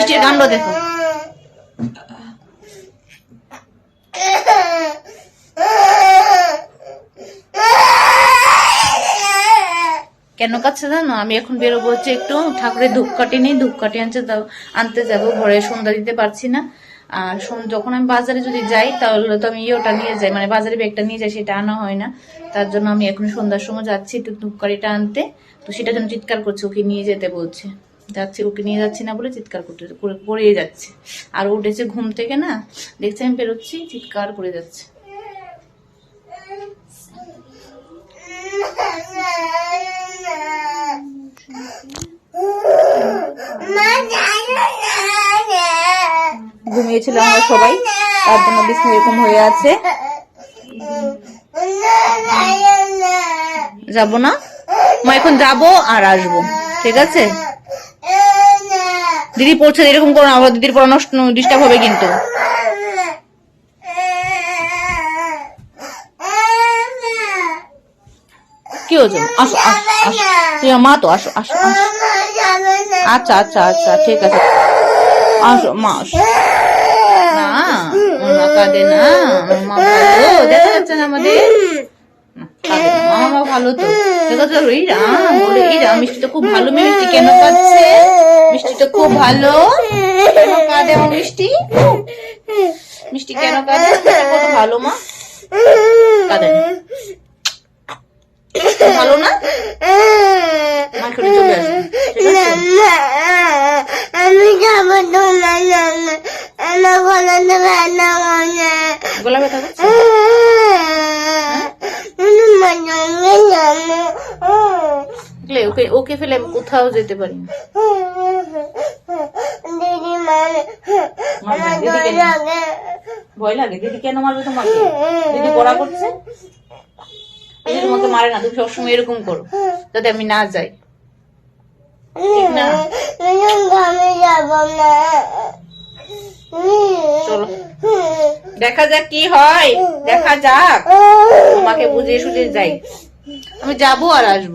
মিষ্টির কাণ্ড দেখো। কেন কাছে জানো? আমি এখন বেরোবো হচ্ছে একটু। ঠাকুরের ধূপকাঠি নেই ধূপকাঠি যাও আনতে যাব। ঘরে সন্ধ্যা দিতে পারছি না। আর যখন আমি বাজারে যদি যাই, তাহলে তো আমি ওটা নিয়ে যাই। মানে বাজারে ব্যাগটা নিয়ে যাই, সেটা আনা হয় না। তার জন্য আমি এখন সন্ধ্যার সময় যাচ্ছি একটু ধূপকাঠিটা আনতে। তো সেটা জন্য চিৎকার করছে, ওকে নিয়ে যেতে বলছে। যাচ্ছি, ওকে নিয়ে যাচ্ছি না বলে চিৎকার করতে, করে- যাচ্ছে। আর উঠেছে ঘুম থেকে না, দেখছে আমি বেরোচ্ছি, চিৎকার করে যাচ্ছে। ঘুমিয়েছিলাম আমরা সবাই, তার জন্য বিছনা এরকম হয়ে আছে। যাব না? মা, এখন যাব আর আসব, ঠিক আছে? দিদি পড়ছে এরকম করো না দিদির পড়ানো ডিস্টার্ব হবে কিন্তু। কি হয়েছে? আসো আসো আসো। মা তো, আসো আসো আসো। আচ্ছা আচ্ছা আচ্ছা ঠিক আছে। আসো, মা, আসো। না কাঁদে না? মা ভালো দেখা যাচ্ছে না আমাদের? ভালো তো। এই রাম বলে এই রাম মিষ্টি তো খুব ভালো মিষ্টি কেন কাঁদছে মিষ্টি খুব ভালো। কেন কাঁদে আমার মিষ্টি? মিষ্টি কেন কাঁদে? কত ভালো মা? কাঁদে না। ভালো না? মা এখানে চলে আসবে। ঠিক আছে। আমি যাব করছে আমার সঙ্গে যাব দেখলে, ওকে ওকে ফেলে আমি কোথাও যেতে পারি না। মানে ভয় লাগে। দিদি কেন মারবে তোমাকে? দিদি পড়া করছে? দিদি তোমাকে মারে না তুমি সবসময় এরকম করো যাতে আমি না যাই। ঠিক না। চলো। দেখা যাক কি হয়। দেখা যাক। তোমাকে বুঝিয়ে সুঝিয়ে যাই। আমি যাব আর আসব।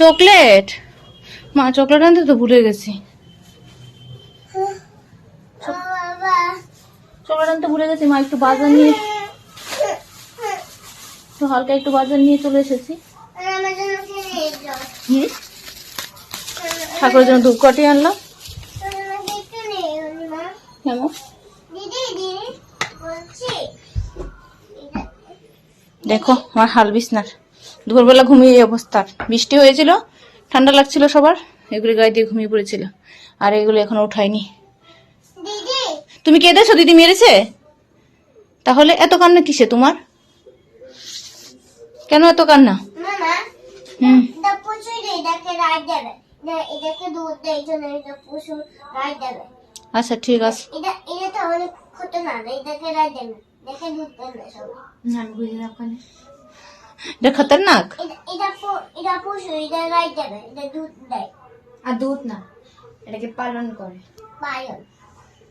চকলেট? মা, চকলেট আনতে তো ভুলে গেছি। চকলেট আনতে ভুলে গেছি, মা, একটু বাজার নিয়ে তো হালকা একটু বাজার নিয়ে চলে এসেছি। ঠাকুরের জন্য ধূপকাঠি আনলাম। কেমন? দেখো, আমার হাল বিছনার দুপুরবেলা ঘুমিয়ে এই অবস্থা। বৃষ্টি হয়েছিল ঠান্ডা লাগছিল সবার এগুলি গায়ে দিয়ে ঘুমিয়ে পড়েছিল। আর এগুলো এখনও উঠায়নি। তুমি কেঁদেছো? দিদি মেরেছে? তাহলে এত কান্না কিসে তোমার? কেন এত কান্না? হুম। আচ্ছা ঠিক আছে। না এটা খতরনাক? আর দুধ না এটাকে পালন করে।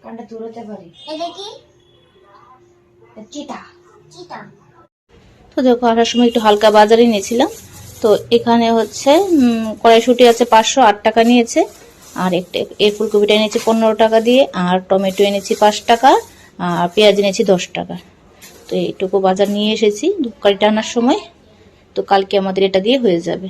কারণটা দূরতে পারে। এটা কি? চিতা চিতা তো দেখো আসার সময় একটু হালকা বাজারে নিয়েছিলাম। তো এখানে হচ্ছে কড়াইশুঁটি আছে পাঁচশো আট টাকা নিয়েছে। আর একটা এর ফুলকপিটা এনেছি পনেরো টাকা দিয়ে আর টমেটো এনেছি পাঁচ টাকা আর পেঁয়াজ এনেছি দশ টাকা। তো এইটুকু বাজার নিয়ে এসেছি ধূপকাঠিটা আনার সময়। তো কালকে আমাদের এটা দিয়ে হয়ে যাবে।